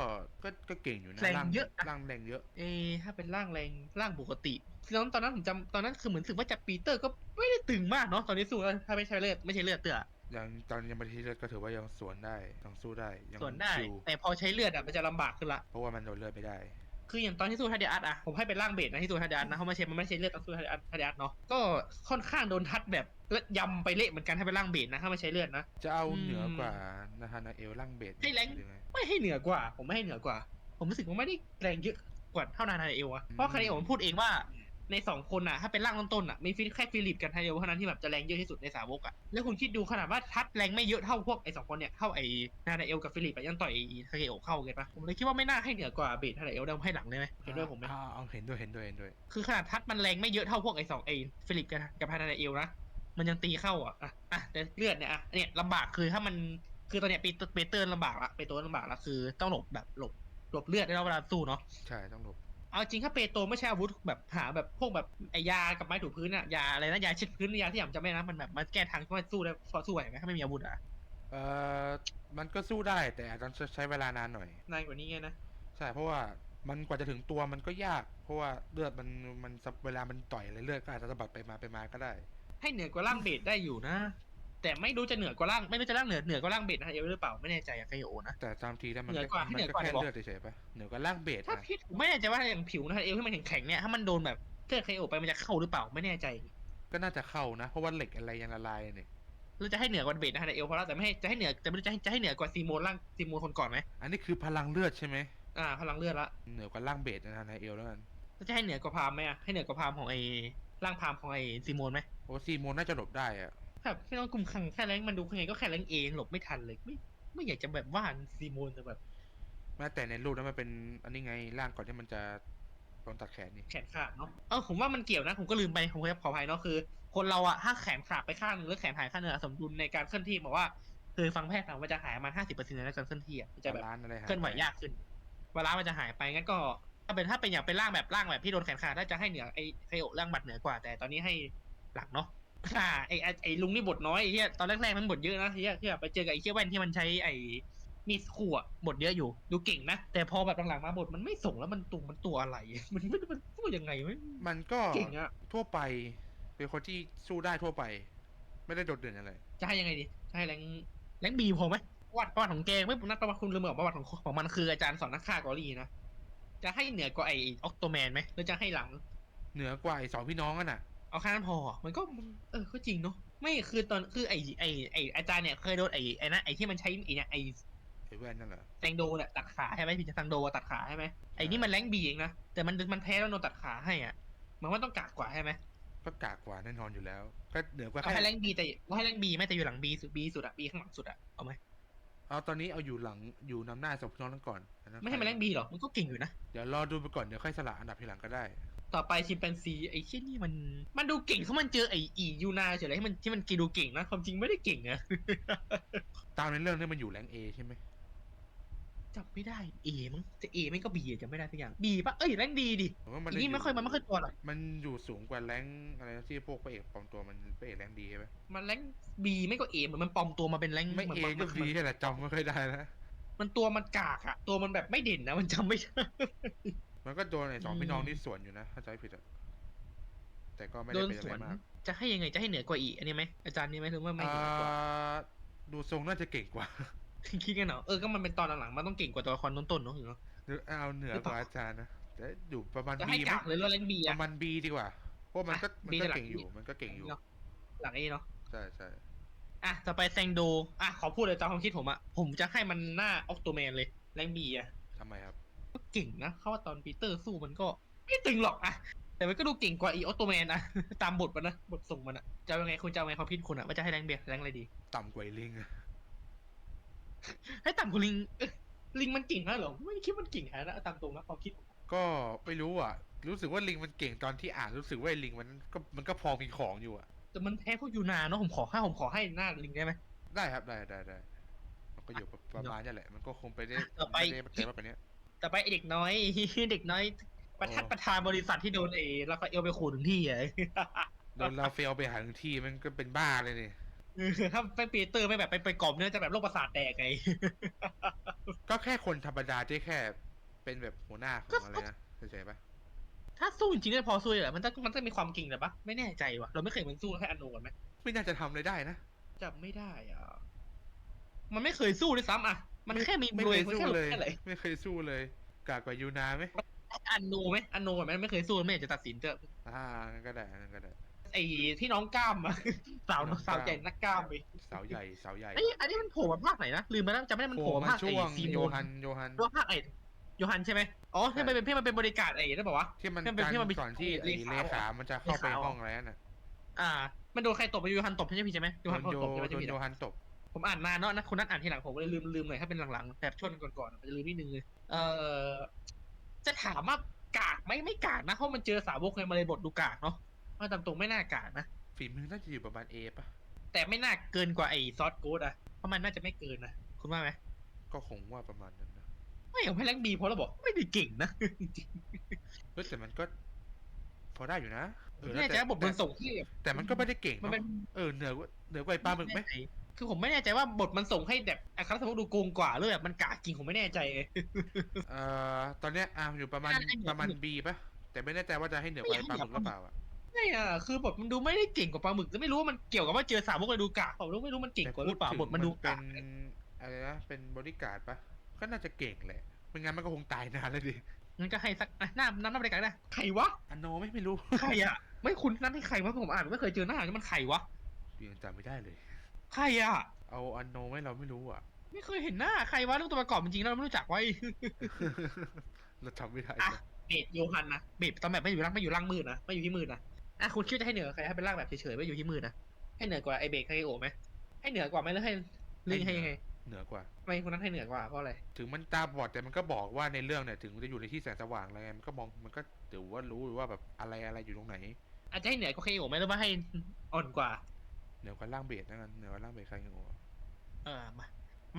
ก็ก็เก่งอยู่นะแรงร่างเยอะนะร่างแรงเยอะ เอถ้าเป็นร่างแรงร่างปกติตอนตอนนั้นผมจำตอนนั้นคือเหมือนรู้สึกว่าจะปีเตอร์ก็ไม่ได้ตึงมากเนาะตอนนี้สู้แล้วถ้าไม่ใช่เลือดไม่ใช่เลือดเตือยังตอนยังไม่ได้เลือดก็ถือว่ายังสวนได้ยังสู้ได้ยังส่วนได้ ชิวแต่พอใช้เลือดอะมันจะลำบากขึ้นละ เพราะว่ามันโดนเลือดไม่ได้ คืออย่างตอนที่สู้ทัดเดียอัตอะผมให้เป็นร่างเบสนะที่สู้ทัดเดียอัตนะเพราะไม่ใช่มันไม่ใช่เลือดตอนสู้ทัดเดียอัตทัดเดียอัตเนาะก็ค่อนข้างโดนทัดแบบและยำไปเละเหมือนกันถ้าเป็นร่างเบสนะถ้าไม่ใช่เลือดนะ จะเอาอืมเหนือกว่านาธานาเอลร่างเบสให้แรงหรือไง ไม่ให้เหนือกว่า ผมไม่ให้เหนือกว่า ผมรู้สึกว่าไม่ได้แรงเยอะกว่าเท่านาธานเอลอะเพราะคานาเอลมันพูดเองว่า ในสองคนอะถ้าเป็นร่างต้นๆอะมีฟิลแค่ฟิลิปกับทาเอลเท่านั้นที่แบบจะแรงเยอะที่สุดในสาวกอะแล้วคุณคิดดูขนาดว่าทัดแรงไม่เยอะเท่าพวกไอ้สองคนเนี่ยเท่าไอ้นาธานเอลกับฟิลิปอะยังต่อยคานาเอลเข้าเก็ตปะผมเลยคิดว่าไม่น่าให้เหนือกว่าเบสทานาเอลได้ให้หลังได้ไหมเห็นด้วยผมไหมอ่าเอาเห็นด้วยเห็นด้วยเห็นด้วย คือขนาดทัดมันแรงไม่เยอะเท่าพวกไอ้สองไอ้ฟิลิปกับกับพานาเอลนะมันยังตีเข้าอะอะอะแต่เลือดเนี่ยอะเนี่ยลำบากคือถ้ามันคือตอนเนี้ยปีเปเตอร์ลำบากละเปโตรลำบากละคือต้องหลบแบบหลบหลบเลือดได้แล้วเวลาสู้เนาะใช่ต้องหลบ เอาจริงถ้าเปโตรไม่ใช่อาวุธแบบหาแบบพวกแบบไอยากับไม้ถูพื้นอะยาอะไรนะยาเช็ดพื้นยาที่ผมจำไม่ได้นะมันแบบมันแก้ทางที่มันสู้ได้พอสู้ไหวไหมถ้าไม่มีอาวุธอะเอ่อมันก็สู้ได้แต่อาจจะใช้เวลานานหน่อย นานกว่านี้ไงนะใช่เพราะว่ามันกว่าจะถึงตัวมันก็ยาก เพราะว่าเลือดมันมันเวลามันต่อยอะไรเลือดก็อาจจะสะบัดไปมาไปมาก็ได้ ให้เหนือกว่าร่างเบสได้อยู่นะ แต่ไม่รู้จะเหนือกว่าร่างไม่รู้จะร่างเหนือเหนือกว่าร่างเบสนะเอลหรือเปล่าไม่แน่ใจอะไคโอนะ แต่ตามทีแล้วมันเหนือกว่ามัเหนือกก็ว่าแค่บอกเลือดเฉยๆปะเหนือกว่าร่างเบสถ้านะพิษผมไม่แน่ใจว่าอย่างผิวนะเอลที่มันแข็งๆเนี่ยถ้ามันโดนแบบเลือดไคโอไปมันจะเข้าหรือเปล่าไม่แน่ใจก็น่าจะเข้านะ เพราะว่าเหล็กอะไรยังละลายเนี่ยเราจะให้เหนือกว่าเบสนะเอลเพราะเราแต่ไม่ให้จะให้เหนือแต่ไม่รู้จะให้จะให้เหนือกว่าซีโมนร่างซีโมนคนก่อนไหมอันนี้คือพลังเลือดใช่ไหมอ่าพลังเลือดละเหนือกว่าร่างเบสนะในเอลแล้วกันเราจะให้เหนือกว่าพามไหมอะให้เหนือกว่าพามของไอ้ร่างพามของไอ้ซีโมนไหมโอ้ซีโมนน่าจะหลบได้อะ แบบพี่น้องกลุ่มขังแค่แรงมันดูยังไงก็แค่แรงเองหลบไม่ทันเลยไม่ไม่อยากจะแบบว่าซีโมนแต่แบบแม้แต่ในรูปนั้นมันเป็นอันนี้ไงร่างก่อนที่มันจะโดนตัดแขนนี่แขนขาดเนาะเออผมว่ามันเกี่ยวนะผมก็ลืมไปผมขออภัยเนาะคือ คนเราอะถ้าแขนขาดไปข้างหนึงหรือแขนหายข้างหนึงอะสมดุลในการเคลื่อนที่บอกว่าคือฟังแพทย์ฟังว่าจะหายประมาณห้าสิบเปอร์เซ็นต์ในการเคลื่อนที่อะมันจะแบบร้านอะไรหายเคลื่อนไหวยากขึ้นเวลามันจะหายไปงั้นก็ถ้าเป็นถ้าเป็นอย่างเป็นร่างแบบร่างแบบที่โดนแขนขาดน่าจะให้เหนือไอ้ไคโอะร่างบัดเหนือกว่า แต่ตอนนี้ให้หลังเนาะ อ่าไอ้ไอ้ไอ้ลุงนี่บทน้อยไอ้เหี้ยตอนแรกๆมันบทเยอะนะเหี้ยที่แบบไปเจอกับไอ้เหี้ยแว่นที่มันใช้ไอ้มีดขู่อะบทเยอะอยู่ ดูเก่งนะ แต่พอแบบหลังๆมาบทมันไม่ส่งแล้วมันตัวมันตัวอะไร มันมันมันพูดยังไงไม่มันก็เก่งอะทั่วไป เป็นคนที่สู้ได้ทั่วไป ไม่ได้โดดเด่นอะไรจะให้ยังไงดีจะให้แรงแรงบีพอไหมประวัติประวัติของแกไม่นัดประวัติคุณลืมบอกประวัติของของมันคืออาจารย์สอนนักฆ่ากอรีนะจะให้เหนือกว่าไอ้ออกโตแมนไหมหรือจะให้หลัง เหนือกว่าไอ้สองพี่น้องกันน่ะ เอาแค่นั้นพอ มันก็มันเออก็จริงเนาะไม่คือตอนคือไอไอไออาจารย์เนี่ยเคยโดนไอไอนะไอที่มันใช้ไอเนี่ยไอไอ้แว่นนั่นแหละแตงโดเนี่ยตัดขาใช่ไหมพี่จะแตงโดตัดขาใช่ไหมไอนี่มันแรงบีเองนะแต่มันมันแพ้แล้วโดนตัดขาให้อะมันว่าต้องกากกว่าใช่ไหมก็กากกว่าแน่นอนอยู่แล้ว ก็เหนือกว่าเอาแค่ให้แรงบีแต่เอาให้แรงบีไม่แต่อยู่หลังบีสุดบีสุดอะบีข้างหลังสุดอะเอาไหมเอาตอนนี้เอาอยู่หลังอยู่นำหน้าสองพี่น้องนั้นก่อนอันนั้นไม่ให้มันแรงบีหรอมันก็เก่งอยู่นะเดี๋ยวรอดูไปก่อนเดี๋ยวค่อยสละอันดับทีหลังก็ได้ ต่อไปชิมแปนซีไอเช่นนี่มัน มันดูเก่งเพราะมันเจอไออียูนาเฉยเลยให้มันที่มันกีดูเก่งนะความจริงไม่ได้เก่งนะตามในเรื่องนี้มันอยู่แรงเอใช่ไหมจำไม่ได้เอมั้งจะเอไม่ก็บีจำไม่ได้ทุกอย่างบีปะเอ้ยแรงดีดิผมว่ามันอีนี่ไม่ค่อยมันไม่ค่อยตัวหรอกมันอยู่สูงกว่าแรงอะไรนะที่พวกพระเอกปลอมตัวมันพระเอกแรงดีใช่ไหมมันแรงบีไม่ก็เอเหมือนมันปลอมตัวมาเป็นแรงไม่นเอมันก็มันดีแหละจำไม่ค่อยได้นะมันตัวมันกากอะตัวมันแบบไม่เด่นนะมันจำไม่ได้ มันก็โดนไอ้สองอืมพี่น้องที่สวนอยู่นะถ้าจำไม่ผิดอะแต่ก็ไม่โดได้นเป็นสอะไรวนมากจะให้ยังไงจะให้เหนือกว่าอีอันนี้ไหมอาจารย์นี่ไหมหรือว่าไม่อ่เหนือกว่าาดูทรงน่าจะเก่งกว่าคิดกันเหรอเออก็มันเป็นตอนหลังๆมันต้องเก่งกว่าตัวละครต้นๆเนอะถึงเนอะหรือเอาเหนือกว่าอาจารย์นะแต่อยู่ประมาณจะบีให้ไหมกากเลยหรือว่าแรงบีปอะระมาณบีดีกว่าเพราะมันก็อะมัน B ก็จะหลังเก่งอยู่ B มันก็เก่งอยู่เนอะหลังเอเนาะใช่ใช่อะต่อไปแซงโดอะขอพูดเลยตามความคิดผมอะผมจะให้มันหน้าออกโตแมนเลยแรงบีอะทำไมครับก็ เก่งนะเขาว่าตอนปีเตอร์สู้มันก็ไม่ตึงหรอกอะแต่มันก็ดูเก่งกว่าอีออโตแมนนะ ตามบทมันนะ บทส่งมันอะจะเอายังไงคุณจะเอายังไงความคิดคุณอะว่าจะให้แรงเบียร์แรงอะไรดี ต่ำกว่าไอ้ลิงอะให้ต่ำกว่าลิงเอ้ยลิงมันเก่งนะเหรอไม่คิดมันเก่งขนาดนั้นนะตามตรงนะความคิดผมก็ไม่รู้อะ รู้สึกว่าลิงมันเก่งตอนที่อ่านรู้สึกว่าไอ้ลิงมันก็มันก็พอมีของอยู่อะ แต่มันแพ้พวกยูนานเนาะผมขอให้ผมขอให้หน้าลิงได้ไหม ได้ครับได้ได้ได้มันก็อยู่ประประมาณนี้แหละ มันก็คงไปได้ต่อไป ม่ได้เต็มแบบเนี้ย แต่ไปไอ้เด็กน้อย เด็กน้อย ประทัดโอ้ประธานบริษัทที่โดนเอแล้วก็เอลไปขู่ถึงที่อะโดนลาเฟลไปหาถึงที่มันก็เป็นบ้าเลยนี่เออถ้าไปปีเตอร์ไม่แบบไปไปกรอบเนื้อจะแบบโรคประสาทแดกไงก็แค่คนธรรมดาที่แค่ เป็นแบบหัวหน้าของอะไรนะเข้าใจปะถ้าสู้จริงๆได้พอสู้เลยเหรอมันต้องมันต้องมีความเก่งเลยปะไม่แน่ใจว่ะเราไม่เคยมันสู้แค่อโนกันไหมไม่น่าจะทำอะไรได้นะจำไม่ได้อะมันไม่เคยสู้ด้วยซ้ำอะ มันแค่มีไม่รวเคยยสู้แค่เลยแค่ไหนไม่เคยสู้เลย กากกว่ายูนาไหมอันโนไหมอันโนไหมไม่เคยสู้ไม่อยากจะตัดสินเถอะอ่างั้นก็ได้งั้นก็ได้ ไอ้ที่น้องกล้ามอะสาวน้องกสาล้ามวใหญ่นักกล้ามไปเสาใหญ่เสาใหญ่ไอ้ยอันนี้มันโผล่มาภาคไหนนะลืมไปแล้วจำไม่ได้มันโผโผล่ล่มามาภาคช่ไอ้วงซีโยโมนฮันโยฮัน หรือว่าภาคไอ้โยฮันใช่ไหมอ๋อที่มันเป็นที่มันเป็นบริการไอ้ได้บอกว่าที่มันที่มันเป็นการที่มันเป็นก่อนที่เลไอ้ขาเลขา มันจะเข้าไปเลขาห้องแล้วน่ะอ่า มันโดนใครตบไปโยฮันตบใช่ไหมพี่ใช่ไหมโยโดฮันนโยตบใช่ไหมโดจะนผิดโยอะฮันตบ ผมอ่านนานเนาะนะคนนั้นอ่านทีหลังผมก็เลยลืมลืมเลยถ้าเป็นหลังๆแบบช่วงก่อนๆมันจะลืมนิดนึงเลยเออจะถามว่ากากไหมไม่กากนะเพราะมันเจอสาวกไงมาเลยบทดูกากเนาะว่าตามตรงไม่น่ากากนะฝีมือน่าจะอยู่ประมาณเอปะแต่ไม่น่าเกินกว่าไอ้ซอสโกดอะเพราะมันน่าจะไม่เกินนะคุณว่าไหมก็คงว่าประมาณนั้นนะไม่เอาให้แรงบีเพราะเราบอกไม่ได้เก่งนะเฮ้ยแต่มันก็ พอได้อยู่นะเออแน่ใจว่าบทมันส่งที่ แต่มันก็ไม่ได้เก่งมันเนาะเป็นเออเหนือกว่าเหนือกว่าไอ้ปลาหมึกไหม คือผมไม่แน่ใจว่าบทมันส่งให้แบบอาคาสมดูโกงกว่าหรือแบบมันกากจริงผมไม่แน่ใจเลย เอ่อตอนเนี้ยอะอยู่ประมาณน่าจะให้เหนือประมาณบีปะแต่ไม่แน่ใจว่าจะให้เหนือกว่าไอ้ปลาหมึกหรือเปล่าอะไม่อะคือบทมันดูไม่ได้เก่งกว่าปลาหมึกแล้วไม่รู้ว่ามันเกี่ยวกับว่าเจอสาวพวกเลยดูกากผมรู้ไม่รู้มันเก่งกว่าหรือเปล่าแต่บพูทมันดูเป็กากนอะไรนะเป็นบริการดปะก็น่าจะเก่งแหละไม่งั้นมันก็คงตายนานแล้วดิงั้นก็ให้สักอะหน้าน้ำหน้าบริการนะใครวะอันโนไม่ไม่รู้ ใครอะไม่คุณนั่นให้ใครวะผมอ่านไม่เคยเจอหน้านี่มันใครวะ ยังจำไม่ได้เลย ใครอะเอาอันโนไหมเราไม่รู้อะ ไม่เคยเห็นหน้าใครวะเรื่องตัวประกอบจริงๆเราไม่รู้จักไว้เราจำไม่ได้อะจ้ะเบดโยฮันนะเบดตอนแบบไม่อยู่ล่างไม่อยู่ล่างมืดนะไม่อยู่ที่มืดนะอะคุณคิดว่าจะให้เหนือใครให้เป็นล่างแบบเฉยๆไม่อยู่ที่มืดนะให้เหนือกว่าไอเบดไคโอะไหมให้เหนือกว่าไหมหรือให้หรือให้ยังไงเหนือกว่า ทำไม่คนนั้นให้เหนือกว่าเพราะอะไรถึงมันตาบอดแต่มันก็บอกว่าในเรื่องเนี่ยถึงมันจะอยู่ในที่แสงสว่างอะไรไงมันก็มองมันก็เดี๋ยวว่ารู้ว่าแบบอะไรอะไรอยู่ตรงไหนอาจจะให้เหนือกว่าไคโอะไหมหรือว่าให้อ่อนกว่า เหนือกว่าล่างเบสนะกันเหนือกว่าล่างเบสใครกันโอ้เออมา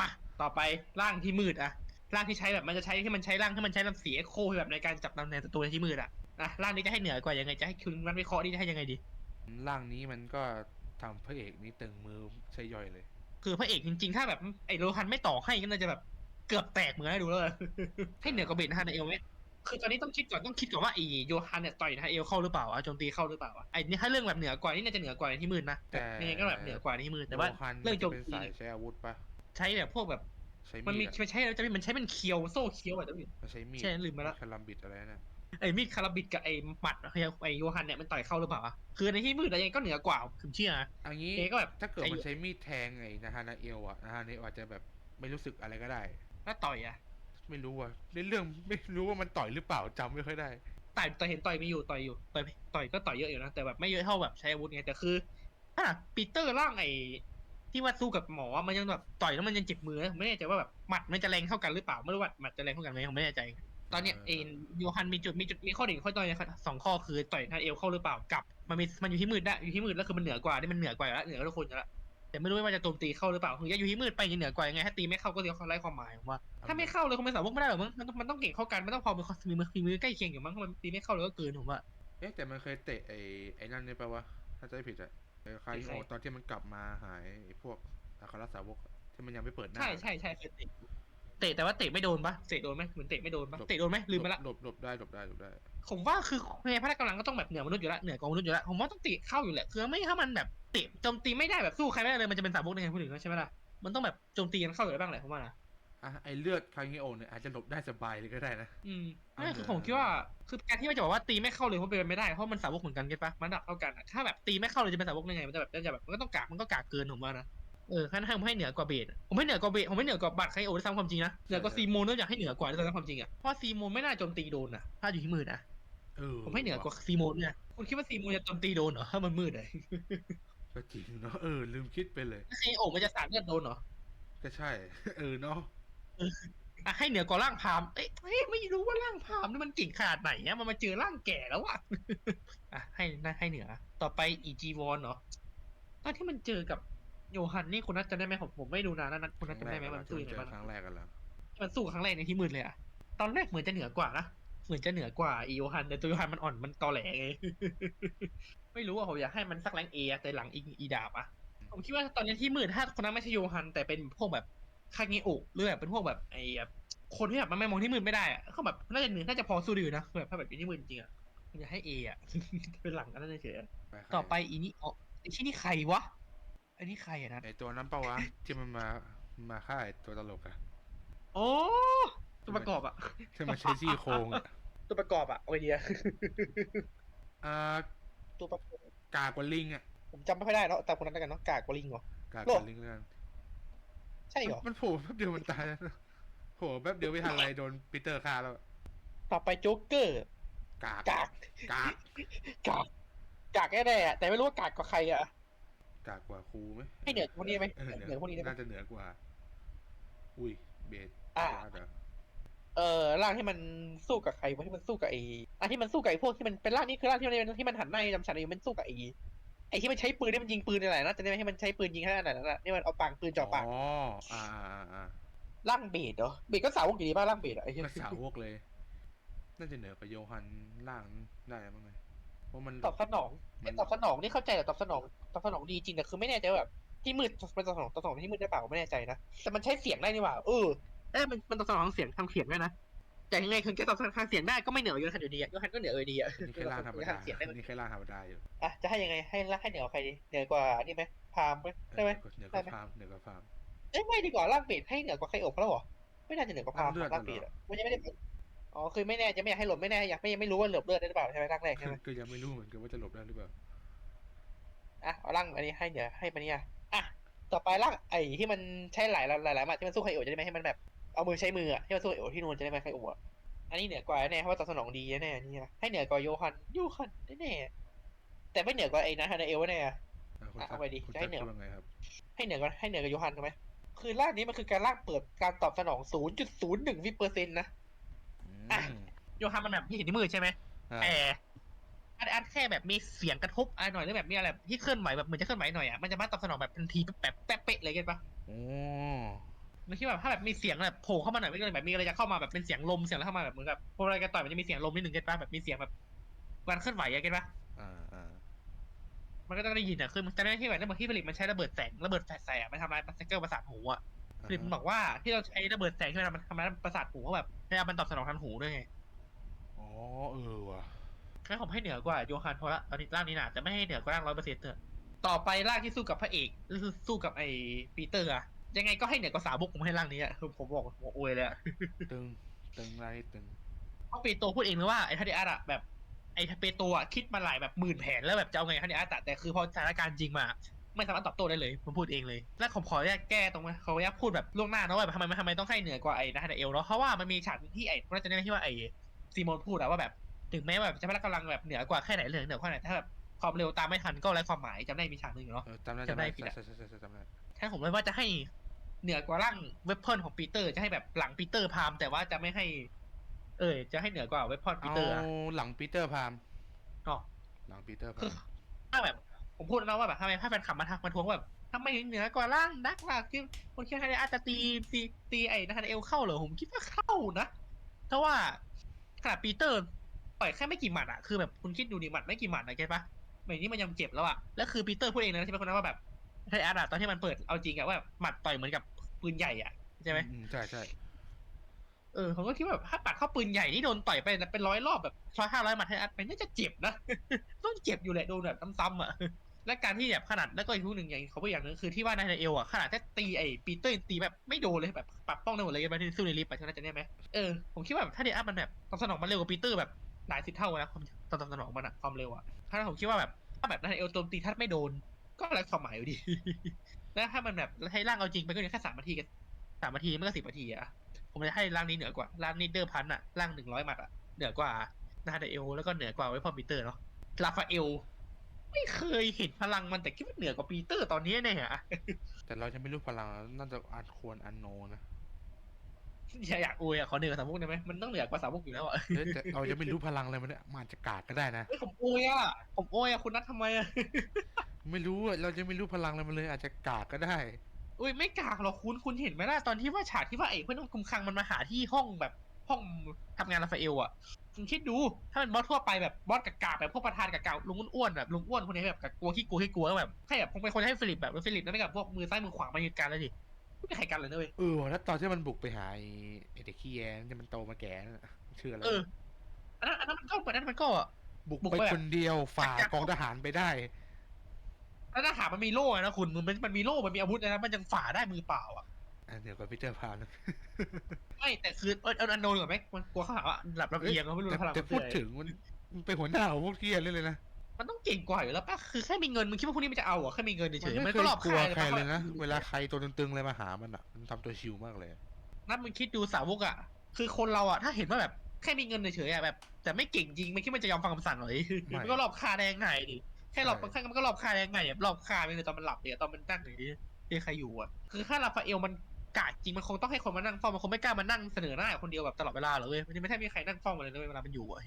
มาต่อไปร่างที่มืดอะร่างที่ใช้แบบมันจะใช้ที่มันใช้ร่างที่มันใช้ลำเสียโคแบบในการจับนำในศัตรูในที่มืดอะนะร่างนี้จะให้เหนือกว่ายังไงจะให้คุณมันวิเคราะห์นี่จะให้ยังไงดีล่างนี้มันก็ทำพระเอกนี้ตึงมือใช่ย่อยเลย คือพระเอกจริงๆ ถ้าแบบไอ้โลฮันไม่ต่อให้ก็น่าจะแบบเกือบแตกเหมือนให้ดูแล้วให้เหนือกว่าเบนฮันเอลไหม คือตอนนี้ต้องคิดก่อนต้องคิดก่อนว่าไอ้โยฮันเนี่ยต่อยนะเอลเข้าหรือเปล่าอะโจมตีเข้าหรือเปล่าอะไอ้นี่ถ้าเรื่องแบบเหนือกว่านี่น่าจะเหนือกว่าในที่มืดนะแต่ยังไงก็แบบเหนือกว่าในที่มืดแต่ว่าโลคันเรื่องโจมเป็นตีสายใช้อาวุธปะใช้แบบพวกแบบใช้มันมีมีดอะมันใช้แล้วจะมีมันใช้เป็นเคียวโซ่เคียวอะจะมีมันใช้มีดใช่ลืมไปละคาลัมบิดอะไรนั่นไอ้มีดคาราบิดกับไอ้หมัดไอ้ไอ้โยฮันเนี่ยมันต่อยเข้าหรือเปล่าอะคือในที่มืดอะไรยังไงก็เหนือกว่าผมเชื่อนะอันนี้เอก็แบบถ้าเกิดไอ้มันใช้มีดแทงไอ้นาฮานาเอลอะนาฮานาเอลอาจจะแบบไม่รู้สึกอะไรก็ได้แล้วต่อยอะ ไม่รู้อะในเรื่องไม่รู้ว่ามันต่อยหรือเปล่าจำไม่ค่อยได้ ต่อยต่อยเห็นต่อยมีอยู่ต่อยอยู่ต่อยต่อยก็ต่อยเยอะอยู่นะแต่แบบไม่เยอะเท่าแบบใช้อาวุธไงแต่คือถ้าปีเตอร์ร่างไอ้ที่ว่าสู้กับหมอมันยังแบบต่อยแล้วมันยังเจ็บมือนะผมไม่แน่ใจว่าแบบหมัดมันจะแรงเท่ากันหรือเปล่าไม่รู้ว่าหมัดจะแรงเท่ากันไหมผมไม่แน่ใจ ตอนเนี้ยเอเออโยฮันมีจุดมีจุดมีข้อดีข้อด้อยนะครับสองข้อคือต่อยทางเอวเข้าหรือเปล่ากับ มันมีมันอยู่ที่มืดได้อยู่ที่มืดแล้วคือมันเหนือกว่านี่มันเหนือกว่าอยู่แล้วเหนือกว่าทุกคนอยู่แล้ว แต่ไม่รู้ว่าจะโจมตีเข้าหรือเปล่าคือจะอยู่ที่มืดไปจะเหนือกว่ายังไงถ้าตีไม่เข้าก็เรียกเขาไล่ความหมายผมว่าถ้าไม่เข้าเลยคงเป็นสาวกไม่ได้หรอกมั้งมันต้องมันต้องเก่งเข้ากันมันต้องพอมีความมีมือมีมือใกล้เคียงอยู่มั้งถ้ามันตีไม่เข้าเลยก็เกินผมว่าเอ๊ะแต่มันเคยเตะไอ้ไอ้นั่นเนี่ยแปลว่าถ้าจะไม่ผิดอะไอ้คาริใครโอตอนที่มันกลับมาหายไอ้พวกอาคาราสาวกอะที่มันยังไม่เปิดหน้าใช่ใช่ใช่เคยเตะเตะแต่ว่าเตะไม่โดนปะเตะโดนไหมเหมือนเตะไม่โดนปะเตะโดนไหมลืมไปละหลบหลบได้หลบได้หลบได้ ผมว่าคือในพละกำลังก็ต้องแบบเหนือมนุษย์อยู่แล้วเหนือกว่ามนุษย์อยู่แล้วผมว่าต้องเตะเข้าอยู่แหละคือไม่ถ้ามันแบบเตะโจมตีไม่ได้แบบสู้ใครไม่ได้เลยมันจะเป็นสาวกได้ไงพูดถึงใช่ไหมล่ะมันต้องแบบโจมตีกันเข้าอยู่แล้วบ้างแหละผมว่านะอะไอ้เลือดคาริโอเนี่ยอาจจะหลบได้สบายเลยก็ได้นะ อืมเอาไม่เหนือคือผมคิดว่าคือการที่ว่าจะบอกว่าตีไม่เข้าเลยเพราะเป็นไปไม่ได้เพราะมันสาวกเหมือนกันเก็ตปะมันดับเท่ากันอะถ้าแบบตีไม่เข้าเลยจะเป็นสาวกได้ไงมันจะแบบจะแบบมันก็ต้องกากมันก็กากเกินผมว่านะ เออขั้นให้ผมให้เหนือกว่าเบสอะผมให้เหนือกว่าเบสผมให้เหนือกว่าบัตรใครโอ้ได้ซ้ำความจริงนะเหนือกว่าซีโมนก็อยากให้เหนือกว่าได้ซ้ำความจริงอะเพราะซีโมนไม่น่าโจมตีโดนนะถ้าอยู่ที่มืดนะเออผมให้เหนือกว่าซีโมนเนี่ยคุณคิดว่าซีโมนจะโจมตีโดนเหรอถ้ามันมืดเลยก็จริงเนาะเออลืมคิดไปเลยถ้าเคโอมันจะสาดเลือดโดนเหรอก็ใช่ เออเนาะอะให้เหนือกว่าร่างพรามเอ้ยเอ้ยไม่รู้ว่าร่างพรามนี่มันเก่งขนาดไหนเนี่ยมันมาเจอร่างแก่แล้วอะอะให้น่าให้เหนือ ต่อไปอีจีวอนเนาะตอนที่มันเจอกับ โยฮันนี่คุณนัทจำได้ไหมผมผมไม่ดูนานแล้วนัทคุณคนัทรั้งจำแรได้กไหมอะมันสู้ยังไงเจอบ้างครั้งแรกกันแล้วมันสู้ครั้งแรกในที่มืดเลยอะตอนแรกเหมือนจะเหนือกว่านะเหมือนจะเหนือกว่าอีโยฮันแต่ตัวโยฮันมันอ่อนมันตอแหลไงไม่รู้อะผมอยากให้มันสักแรงเอะแต่หลังอีอีดาบอะผมคิดว่าตอนนี้ที่มืดถ้าคนนั้นไม่ใช่โยฮันแต่เป็นพวกแบบคาเงโอะหรือแบบเป็นพวกแบบไอ้แบบคนที่แบบมันไม่มองที่มืดไม่ได้อะเขาแบบน่าจะเหนือน่าจะพอสู้ดีอยู่นะแบบถ้าแบบอยู่ที่มืดจริงๆอะผมจะให้เออะเป็นหลังอันนั้นเฉยๆอะต่อไปอีนี่อ๋อไอ้ที่นี่ใครวะไอ้นี่ใครอะนะไอตัวนั้นปะวะ ที่มันมามาฆ่าไอตัวตลกอะโอ้ตัวประกอบอะที่มันใช้ซี่โครงอะตัวประกอบอะโอ้ยเดียอ่าตัวประกอบกากกว่าลิงอะผมจำไม่ค่อยได้แล้วแต่คนนั้นแล้วกันเนาะกากกว่าลิงเหรอกากกว่าลิงเลยกันใช่เหรอมันโผล่แป๊บเดียวมันตายแล้วนะโผล่แป๊บเดียวไม่ทันไรโดนปีเตอร์ฆ่าแล้วต่อไปโจ๊กเกอร์กากกากกากกากกากแน่ๆอะแต่ไม่รู้ว่ากากกว่าใครอะ กากกว่าครูไหมให้เหนือกว่าพวกนี้ไหมเออเหนือกว่าพวกนี้ได้ไหมน่าจะเหนือกว่า อุ้ย เบสอ่าเดี๋ยวเออร่างที่มันสู้กับใครวะที่มันสู้กับไอ้อันที่มันสู้กับไอ้พวกที่มันเป็นร่างนี้คือร่างที่มันที่มันหันหน้าจำฉันอยู่มันสู้กับไอ้ไอ้ที่มันใช้ปืนที่มันยิงปืนอะไรนะจะได้ไหมให้มันใช้ปืนยิงขนาดนั้นน่ะนี่มันเอาปากปืนจ่อปากอ๋ออ่าอ่าอ่าอ่าร่างเบสเหรอเบสก็สาวกอยู่ดีป่ะร่างเบสอะไอ้เหี้ยก็สาวกเลย น่าจะเหนือกว่าโยฮันล่างได้มั้งไงเพราะมัน ตอบสนองมัไอ้นตอบสนองนี่เข้าใจแต่ตอบสนองตอบสนองดีจริงแต่คือไม่แน่ใจว่าแบบที่มืดมันตอบสนองตอบสนองที่มืดได้เปล่าไม่แน่ใจนะแต่มันใช้เสียงได้นี่หว่าเออเอ้ยมันมันตอบสนองทางเสียงทางเสียงด้วยนะแต่ยังไงคือแกตอบสนองทางเสียงได้ก็ไม่เหนือโยฮันอยู่ดีอะโยฮันก็เหนือเออดีอะนี่แค่ล่างธรรมดาทางเสียงได้นี่แค่ล่างธรรมดาอยู่อะจะให้ยังไงให้ละให้เหนือกว่าใครดีเหนือกว่านี่ไหมพามไหมเออได้ไหม เหนือกได้ว่าไหม ฟาร์มเหนือกว่าฟาร์ม เอ้ยไม่ดีกว่าร่างเบสให้เหนือกว่าใครอบแล้วเหรอไม่น่าจะเหนือกว่าพามร่างเลือดร่างเบสอะมันยังไม่ได้ อ๋อคือไม่แน่จะไม่อยากให้หลบไม่แน่อยากไม่ยังไม่รู้ว่าหลบเลือดได้หรือเปล่าใช่ไหมร่างแรกใช่ไหมก็ยังไม่รู้เหมือนกันว่าจะหลบได้หรือเปล่าอะเอาร่างอันนี้ให้เหนือให้มันเนี่ยอะต่อไปร่างไอ้ที่มันใช้หลายหลายหลายหมัดที่มันสู้ใครโอบจะได้ไหมให้มันแบบเอามือใช้มืออะที่มันสู้ไอ้โอบที่นูนจะได้ไหมใครโอบอะอันนี้เหนือกว่าแน่เพราะว่าตอบสนองดีแน่ๆนี่ให้เหนือกว่าโยฮันโยฮันแน่ๆแต่ไม่เหนือกว่าไอ้นะฮันเอลแน่อะคุณอะจักเอาไปดิคุณจะจัให้กเหนือคิดว่าไงครับให้เหนือกว่าให้เหนือกว่าโยฮันถูกไหมคือร่างนี้มันคือการร่างเปิดการตอบสนอง 0.01วิเปอร์เซ็นต์นะ อะอืมโยฮันมันแบบที่เห็นที่มือใช่ไหมอ่าแต่อันอันแค่แบบมีเสียงกระทบอะไรหน่อยหรือแบบมีอะไรที่เคลื่อนไหวแบบเหมือนจะเคลื่อนไหวหน่อยอะมันจะมาตอบสนองแบบทันทีแบบแป๊ะเป๊ะเลยเก็ตปะโอ้มันคิดแบบถ้าแบบมีเสียงแบบโผล่เข้ามาหน่อยไม่ก็เลยแบบมีอะไรจะเข้ามาแบบเป็นเสียงลมเสียงอะไรเข้ามาแบบเหมือนกับพออะไรกันต่อยมันจะมีเสียงลมนิดนึงเก็ตปะแบบมีเสียงแบบการเคลื่อนไหวอะเก็ตปะอ่าอ่ามันก็ต้องได้ยินอะคือมันจะได้ที่แบบในบางที่ผลิตมันใช้ระเบิดแสงระเบิดแฟลชใส่อะมันทำลายสเกลประสาทหูอะ ผลิตมันบอกว่าที่เราใช้ระเบิดแสงที่มันทำลายประสาทหูเพราะแบบพยายามมันตอบสนองทางหูด้วยไงอ๋อเออว่ะงั้นผมให้เหนือกว่าโยฮันเพราะละตอนนี้ร่างนี้น่ะแต่ไม่ให้เหนือกว่าร่างร้อยเปอร์เซ็นต์เถอะต่อไปร่างที่สู้กับพระเอกก็คือสู้กับไอ้ปีเตอร์อะยังไงก็ให้เหนือกว่าสาวบุกผมให้ร่างนี้อะคือผมบอกผมอวยเลยอะตึงตึงไรตึงเพราะเปโตรพูดเองเลยว่าไอ้ทัดเดอาร์อะแบบไอ้เปโตรอะคิดมาหลายแบบหมื่นแผนแล้วแบบจะเอาไงทัดเดอาร์อะแต่คือพอสถานการณ์จริงมา ไม่สามารถตอบโต้ได้เลยผมพูดเองเลย และผมขอแยกแก้ตรงนี้ขออนุญาตพูดแบบล่วงหน้านะว่าแบบทำไมทำไมต้องให้เหนือกว่าไอ้นาธานาเอลเนาะเพราะว่ามันมีฉากที่ไอ้น่าจะได้ที่ว่าไอ้ซีโมนพูดอะว่าแบบถึงแม้ว่าแบบจะพละกำลังแบบเหนือกว่าแค่ไหนเหนือเหนือกว่าไหนถ้าแบบความเร็วตามไม่ทันก็ไร้ความหมายจำได้มีฉากหนึ่งอยู่เนาะเออจำได้จำจำได้ได้ผิดอะใช่ใช่ใช่ใช่จำได้ถ้าผมเลยว่าจะให้เหนือกว่าร่างเวปเพิลของปีเตอร์จะให้แบบหลังปีเตอร์พาม แต่ว่าจะไม่ให้ เออจะให้เหนือกว่าเวปเพิลปีเอาเตอร์อะหลังปีเตอร์พามอ๋อหลังปีเตอร์พาคือมถ้าแบบ ผมพูดแล้วว่าแบบทำไมถ้าแฟนคลับมาทักมาทวงว่าแบบทำไมเหนือกว่าร่างนักล่ะคือคนคิดว่าอาจจะตีตีตีไอ้นาธานเอลเข้าเหรอผมคิดว่าเข้านะเพราะว่าขนาดปีเตอร์ต่อยแค่ไม่กี่หมัดอะคือแบบคุณคิดดูดิหมัดไม่กี่หมัดนะแกปะเหมือนนี่มันยังเจ็บแล้วอะแล้วคือปีเตอร์พูดเองนะใช่ไหมคนนั้นว่าแบบไทอาร์ตตอนที่มันเปิดเอาจริงอะว่าแบบหมัดต่อยเหมือนกับปืนใหญ่อะใช่ไหมใช่ใช่ เออผมก็คิดว่าแบบถ้าปัดเข้าปืนใหญ่นี่โดนต่อยไปเป็นร้อยรอบแบบร้อยห้าร้อยหมัดไทอาร์ตไปน่าจะเจ็บนะ ต้องเจ็บอยู่แหละโดนแบบซ้ำๆอะและการที่แบบขนาดแล้วก็อีกทุกหนึ่งอย่างเขาพูดอย่างหนึงคือที่ว่านาธานเอลอะขนาดแค่ตีไอ้ปีเตอร์ตีแบบไม่โดนเลยแบบปับป้องได้หมดเลยกันไปที่สู้ในลิฟต์ไปชนะจะได้ไหมเออผมคิดว่าแบบถ้าเดียร์มันแบบตอบสนองมันเร็วกว่าปีเตอร์แบบหลายสิบเท่านะความตอบสนองมันอะความเร็วอะถ้าผมคิดว่าแบบถ้าแบบนาธานเอลโจมตีถ้าไม่โดน ก็ไร้ความหมายอยู่ดีแล้วถ้ามันแบบให้ร่างเอาจริงไปก็ยังแค่สามนาทีกันสามนาทีไม่ก็สิบนาทีอะ ผมจะให้ร่างนี้เหนือกว่าร่างนี้เดอร์พันอะร่างหนึ่งร้อยหมัดอะเหนือกว่านาธานเอลแล้วก็เหนือกว่าไว้พอปีเตอร์เนาะลาฟาเอลไม่เคยเห็นพลังมันแต่คิดว่าเหนือกว่าปีเตอร์ตอนนี้เนี่ยอะแต่เราจะไม่รู้พลังน่าจะอันควรอันโนนะอย่าอยากอวยอะขอเหนือกว่าสามมุกได้ไหมมันต้องเหนือกว่าสามมุกอยู่แล้วอะเฮ้ยแต่เราจะไม่รู้พลังอะไรมันเนี่ยมันอาจจะกากก็ได้นะเฮ้ยผมอวยอะผมอวยอะคุณนัททำไมอะไม่รู้อะเราจะไม่รู้พลังอะไรมันเลยอาจจะกากก็ได้ อุ้ยไม่กากหรอกคุณคุณเห็นไหมล่ะตอนที่ว่าฉากที่ว่าไอ้เพื่อนคุมคังมันมาหาที่ห้องแบบห้องทำงานราฟาเอลอะคุณคิดดูถ้าเป็นบอสทั่วไปแบบบอสกากๆแบบพวกประธานกากๆลุงอ้วนๆแบบลุงอ้วนคนนี้แบบกากลัวขี้กลัวขี้กลัวแบบให้แบบคงเป็นคนให้ฟิลิปแบบฟิลิปนั่นกับพวกมือซ้ายมือขวามายืนกันแล้วดิไม่มีใครกันเลยนะเว้ยเออแล้วตอนที่มันบุกไปหาไอ้ไอ้เด็กขี้แย้ที่มันโตมาแก่นั่นน่ะชื่ออะไรเอออันนั้นอันนั้นมันก็อันนั้นมันก็บุกบุกไปไปแบบคนเดียวฝ่าจัดการกองทหารไปได้ แล้วถ้าหามันมีโล่นะคุณมันมันมันมีโล่มันมีอาวุธนะมันยังฝ่าได้มือเปล่าอะอันเดียวกับพีเตอร์พานนะไม่แต่คือเออเอาอันโนนก่อนไหมมันกลัวเขาหาว่าหลับลำเอียงเขาไม่รู้แต่พลังแต่มันพูดคืออะไรถึงมันมันเป็นหัวหน้าของพวกเที่ยเลยเลยนะมันต้องเก่งกว่าอยู่แล้วป่ะคือแค่มีเงินมึงคิดว่าพวกนี้มันจะเอาเหรอแค่มีเงินเฉมันยๆไม่มันเคก็ยรอบกลัวค่ายใครเลยนะปเวลาใครตัวตึงๆเลยมาหามันอะมันทำตัวชิวมากเลยนั่นมึงคิดดูสาวกอะ คือคนเราอะถ้าเห็นว่าแบบแค่มีเงินเฉยๆอะแบบ แต่ไม่เก่งจริงไม่คิดว่าจะยอมฟังคำสั่งเหรอไม่มันก็รอบคาได้ง่ายดิ แค่รอบใช่แค่มันก็รอบคาได้ง่ายแบบรอบคาไปเลยตอนมันหลับเนี่ยตอนมันนั่งอย่างนี้ที่ใครอยู่อะ คือถ้าราฟาเอลมันกาดจริงมันคงต้องให้คนมานั่งเฝ้ามันคงไม่กล้ามานั่งเสนอหน้าคนเดียวแบบตลอดเวลาหรอกเว้ยมันไม่ใช่มีใครนั่งเฝ้ามันเลยนะเว้ยเวลามันอยู่อะ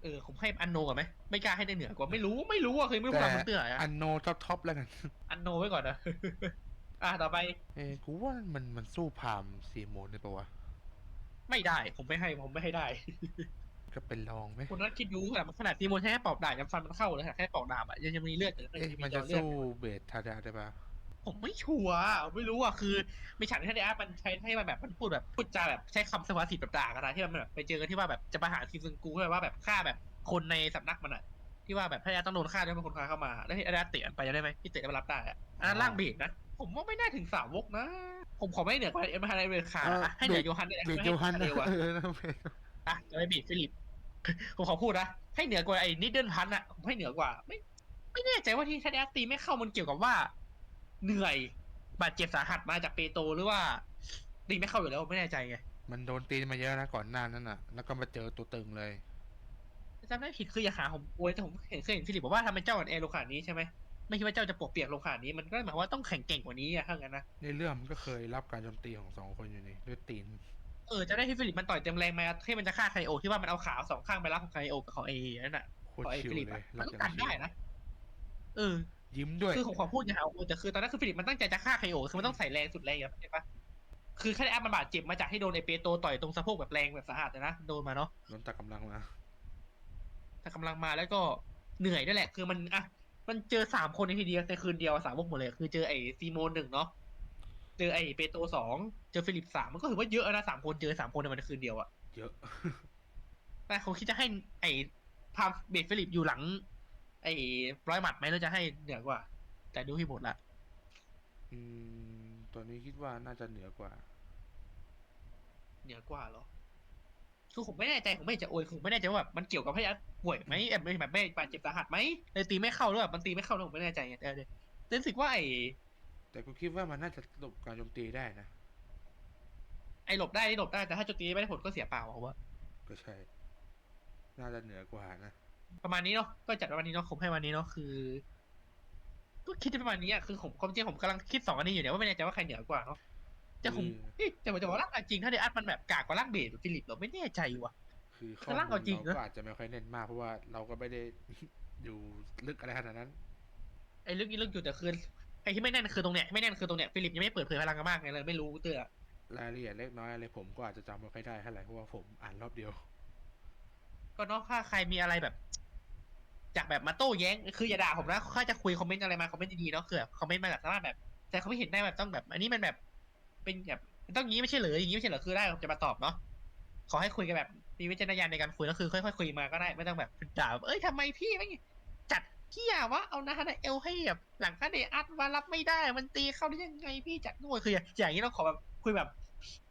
เออผมให้อันโนก่อนไหมไม่กล้าให้ได้เหนือกว่าไม่รู้ไม่รู้อะเคยไม่รู้พลังมันเตื้ออะอันโนท็อปท็อปแล้วกันอันโนไว้ก่อนนะอะต่อไปเอ้ยกูว่ามันมันสู้พามซีโมนได้ปะวะไม่ได้ผมไม่ให้ผมไม่ให้ได้ ก็เป็นรองไหมคนนั้นคิดดูขนาดขนาดซีโมนแค่ปอกดาบยังฟันมันเข้าเลยขนาดแค่ปอกดาบอะยังยังมีเลือดอยู่เลยเอ๊ะยังมันจะเลือดสู้เบสทาดาได้ปะผมไม่ชัวร์อะไม่รู้อะคือมีฉากที่ได้อาร์ตมันใช้ให้มันแบบมันพูดแบบพูดจาแบบใช้คำสวัสดิ์แบบด่ากันนะที่มันแบบไปเจอกันที่ว่าแบบจะมาหาทีซึงกูแบบว่าแบบฆ่าแบบคนในสำนักมันอะที่ว่าแบบถ้าอาร์ตต้องโดนฆ่าด้วยเป็นคนฆ่าเข้ามา แล้วให้อาร์ตเตะมันไปจะได้ไหมที่เตะแล้วมันรับได้อะอันนั้นร่างเบสนะผมว่าไม่น่าถึงสาวกนะ ผมขอไม่เหนือกว่าเอ็มฮาร์เรเขาดอะให้เหนือโยฮันได้ไหมเบสโยฮันให้นะเร็วอะเออนะเบสอะจะไปบีบฟิลิปผมขอพูดนะให้เหนือกว่าไอ้นิดเดิลพันอะผมให้เหนือกว่า ไม่ ไม่แน่ใจว่าที่ทัดแอสตีไม่เข้ามันเกี่ยวกับว่า เหนื่อยบาดเจ็บสาหัสมาจากเปโตรหรือว่าตีไม่เข้าอยู่แล้วไม่แน่ใจไงมันโดนตีมาเยอะนะก่อนหน้านั้นน่ะ แล้วก็มาเจอตัวตึงเลยจำไม่ผิดคืออย่าหาผมโวยแต่ผมเห็นเคยเห็นฟิลิปบอกว่าทำไมเจ้าอ่อนแอลงขนาดนี้ใช่ไหมไม่คิดว่าเจ้าจะปวกเปียกลงขนาดนี้มันก็หมายความว่าต้องแข็งเก่งกว่านี้อะถ้างั้นนะในเรื่องมันก็เคยรับการโจมตีของสองคนอยู่นี่ด้วยตีน เออจะได้ที่ฟิลิปมันต่อยเต็มแรงมาที่มันจะฆ่าไคโอที่ว่ามันเอาขาสองข้างไปรับของไคโอกับของเอนั่นน่ะโคตขรองไอ้ชิวฟิลิปเลอะยมันรับก็อย่างกันชิวได้นะเออ ยิ้มด้วยคือผมขอพูดอย่าหาว่าแต่คือตอนนั้นคือฟิลิปมันตั้งใจจะฆ่าไคโอคือมันต้องใส่แรงสุดแรงอะเข้าใจปะคือแค่ได้อัพมันบาดเจ็บมาจากให้โดนไอเปโตรต่อยตรงสะโพกแบบแรงแบบสาหัสเลยนะโดนมาเนาะล้นตากำลังมาแต่กำลังมาแล้วก็เหนื่อยด้วยแหละ คือมันอะมันเจอสามคนในทีเดียวในคืนเดียวสามวกหมดเลย คือเจอไอซีโมนหนึ่งเนาะ เจอไอเปโตรสองเจอฟิลิปสามมันก็ถือว่าเยอะนะสามคนเจอสามคนในวันคืนเดียวอะเยอะแต่เขาคิดจะให้ไอพามเบดฟิลิปอยู่หลัง ไอร้อยหมัดไหมแล้วจะให้เหนือกว่า แต่ดูที่หมดละ อืม ตอนนี้คิดว่าน่าจะเหนือกว่า เหนือกว่าเหรอคือผมไม่แน่ใจผมไม่จะโอยคือผมไม่แน่ใจว่าแบบมันเกี่ยวกับให้อัดป่วยไหมแบบไม่แบบไม่บาดเจ็บสาหัสไหมเลยตีไม่เข้าหรือแบบมันตีไม่เข้าแล้วผมไม่แน่ใจไงแต่เดี๋ยวแต่รู้สึกว่าไอ้ แต่กูคิดว่ามันน่าจะหลบการโจมตีได้นะ ไอ้หลบได้นี่หลบได้แต่ถ้าโจมตีไม่ได้ผลก็เสียเปล่าผมว่าก็ใช่ น่าจะเหนือกว่านะ ประมาณนี้เนาะก็จัดประมาณนี้เนาะผมให้วันนี้เนาะคือ ก็คิดประมาณนี้อะคือผมความจริงผมกำลังคิดสองอันนี้อยู่เนี่ยว่าไม่แน่ใจว่าใครเหนือกว่าเนาะแต่ผมเอ๊ะแต่ผมจะบอกว่าร่างจริงถ้าเดอัดมันแบบกากกว่าร่างเบสหรือฟิลิปเราไม่แน่ใจว่ะคือข้อแต่ร่างมูเอาลจริงเรานะก็อาจจะไม่ค่อยเน้นมากเพราะว่าเราก็ไม่ได้อยู่ลึกอะไรขนาดนั้น ไอ้เรื่องนี้เรื่องอยู่แต่คือ ไอ้ที่ไม่แน่นคือตรงเนี้ยไม่แน่นคือตรงเนี้ยฟิลิปยังไม่เปิดเผยพลังกันมากไงเลยไม่รู้เตื้อรายละเอียดเล็กน้อยอะไรผมก็อาจจะจำไม่ค่อยได้เท่าไหร่เพราะว่าผมอ่านรอบเดียว ก็เนาะถ้าใครมีอะไรแบบ จากแบบมาโต้แย้งคืออย่าด่าผมนะถ้าจะคุยคอมเมนต์อะไรมาคอมเมนต์ดีๆเนาะคือแบบคอมเมนต์มาแบบสามารถแบบ แต่เขาไม่เห็นได้แบบต้องแบบ อันนี้มันแบบ เป็นแบบมันต้องงี้ไม่ใช่เหรออย่างงี้ไม่ใช่เหรอคือได้ผมจะมาตอบเนาะขอให้คุยกันแบบมีวิจารณญาณในการคุยแล้วคือค่อยๆคุยมาก็ได้ไม่ต้องแบบด่าแบบเอ้ยทำไมพี่ไม่จัด เที่ยวะเอานะฮะเอลให้แบบหลังคาเดอัดมารับไม่ได้ มันตีเข้าได้ยังไงพี่จัดนู่นคืออย่างนี้เราขอแบบคุยแบบ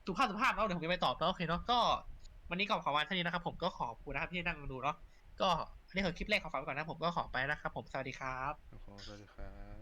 สุภาพสุภาพแล้วเดี๋ยวผมจะไปตอบแล้วโอเคเนาะก็วันนี้ก็ขอวันเท่านี้นะครับ ผมก็ขอบคุณนะครับที่นั่งดูเนาะก็อันนี้คือคลิปแรกขอฝากไว้ก่อนนะผมก็ขอไปนะครับผมสวัสดีครับสวัสดีครับ